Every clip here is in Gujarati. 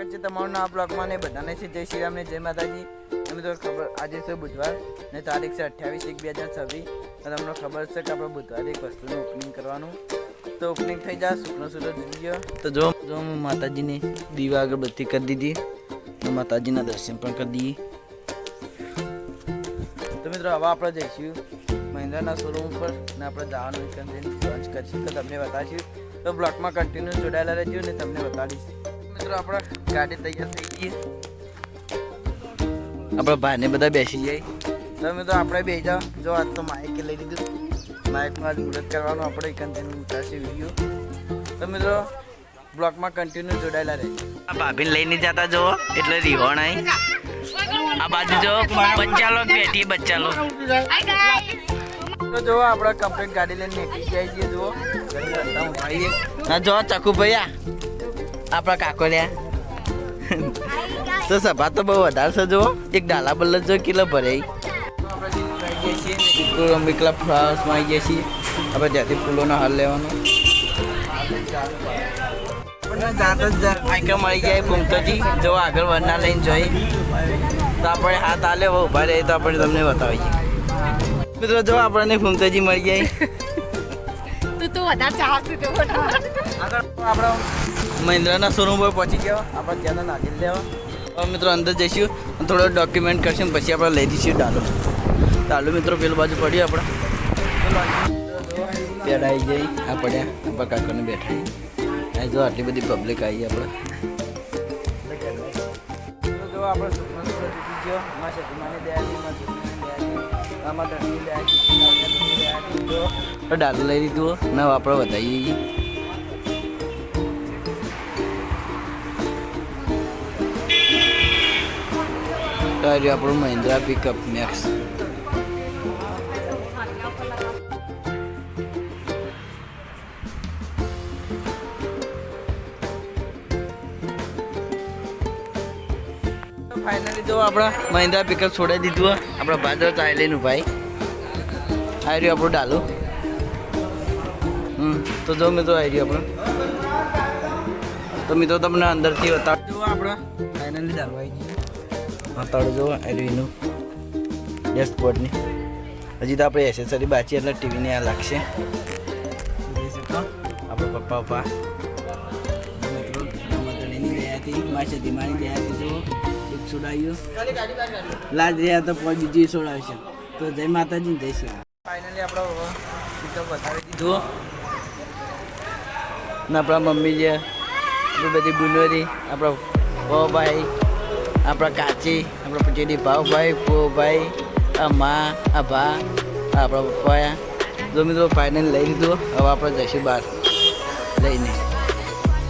સ્વાગત છે તમારું આ બ્લોગમાં ને બધાને છે જય શ્રી રામ ને જય માતાજી. તમે તો ખબર આજે છે બુધવાર ને તારીખ છે અઠ્યાવીસ એક બે હજાર છવ્વીસ. તમને ખબર છે કે આપણે બુધવારે એક વસ્તુનું ઓપનિંગ કરવાનું. તો ઓપનિંગ થઈ જાય શુક્ર સૂરજ ઉગી ગયો. તો જો જો હું માતાજીની દીવા અગરબત્તી કરી દીધી. તો માતાજીના દર્શન પણ કરી દીધી તો મિત્રો હવે આપણે જઈશું મહિન્દ્રાના શોરૂમ ઉપર ને આપણે જવાનું એક લોન્ચ કરીશું તો તમને બતાવીશું. તો બ્લોકમાં કન્ટિન્યુ જોડાયેલા રહેજો ને તમને બતાવીશ. મિત્રો આપણે ગાડી તૈયાર થઈ ગઈ આપણા ભાઈને બધા બેસી જાય. તો આપણે બે જાઓ. જો આજ તો માઇક લઈ લીધું. માઇકમાં આજ મુહૂર્ત કરવાનું આપણે કન્ટિન્યુ ઉતારશે વીડિયો તો બ્લોકમાં કન્ટિન્યુ જોડાયેલા રહે આ ભાભીને લઈને જતા જો એટલે રીહોણ આવી આ બાજુ જો બચ્ચા લોક બેઠી બચ્ચા લોક તો જો આપણે કમ્પ્લીટ ગાડી લઈને નીકળી જાય છીએ જુઓ. ના જો ચકુ ભૈયા આપણા કાકોલ્યા તો સભા તો બહુ વધારે છે જુઓ. એક ડાલા બલ્લ જો કિલો ભરે. અંબિકલા ફ્લાવર્સમાં આવી જઈએ છીએ. આપણે જ્યાંથી ફૂલોનો હાલ લેવાનો. જાત જ આઈકર મળી જાય કુમતોજી જો આગળ વરના લઈને જોઈ. તો આપણે હાથ હાલે ઊભા રહે તો આપણે તમને બતાવીએ. મિત્રો જો આપણને કુમતોજી મળી જાય તું તું વધારે ચાહતું તો આગળ આપણે મહિન્દ્રાના શોરૂમ પર પહોંચી ગયા. આપણે ત્યાંના નાખી લેવા. મિત્રો અંદર જઈશું, થોડો ડોક્યુમેન્ટ કરશું પછી આપણે લઈ દઈશું ડાલો. ડાલો મિત્રો, પેલું બાજુ પડ્યું આપણે. પેડ આવી જઈ આ પડ્યા, આપણા કાકાને બેઠા આ જો આટલી બધી પબ્લિક આવી આપણે. જો ડાલો લઈ લીધું ના આપણે વધારીએ તો આપણું મહિન્દ્રા પિકઅપ મેક્સ ફાઇનલી તો આપણા મહિન્દ્રા પિકઅપ છોડાઈ દીધું. આપણા બાજર ચાઇલેનું ભાઈ આ રહ્યું આપણું ડાલુ. હમ, તો જો મિત્રો આવી રહ્યું આપણે. તો મિત્રો તમને અંદરથી બતાવ. આપણે ફાઇનલી ડાલું આવી ગયું. હા તાળું જો રહ્યું ડેશબોર્ડની હજી તો આપણે એસેસરી બાચી એટલે ટીવીને આ લાગશે. જોઈ આપણો પપ્પા પપ્પા. મિત્રો રમતણીની દયાથી માસે ધીમાની દયાથી જો એક છોડાવ્યું તો પછી બીજી છોડાવશે તો જય માતાજી જય શ્રી ને આપણા મમ્મી આપણી બધી બુનોરી આપણા ભાઈ આપણા કાચી આપણા પચેડી ભાવભાઈ ભાઈ આ મા આ ભા આપણા પપ્પા જો મિત્રો ફાઇનલ લઈ લીધું હવે આપણે જઈશું બહાર લઈને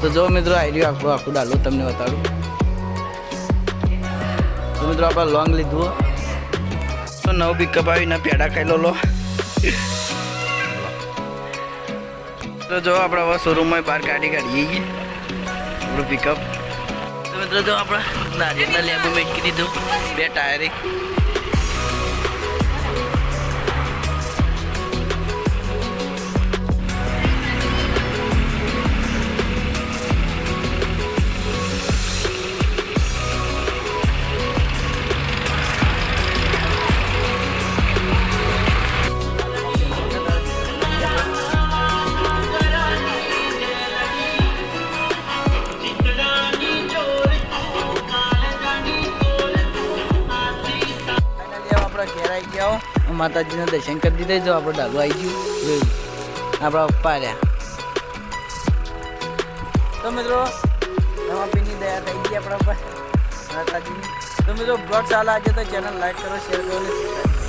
તો જો મિત્રો રહ્યું આપણું આખું ડાલો તમને બતાડું તો મિત્રો આપણે લોંગ લીધું તો નવ પિકઅપ આવીને પેડા ખાઈ લો તો જો આપણે હવે શોરૂમમાં બહાર કાઢી કાઢીએ આપણું પિકઅપ મિત્રો જો આપણે નારિયેળના લેબુ મેટકી દીધું. બે ટાયરે આવી ગયા માતાજીના દર્શન કરી દીધા જો આપણો ડાલુ આવી ગયું. આપણા પપ્પા રહ્યા. તો મિત્રો નવા પીની દયા થઈ ગઈ આપણા પર. માતાજીની. તો મિત્રો, બ્લોગ સારા આજે તો ચેનલ લાઈક કરો, શેર કરો અને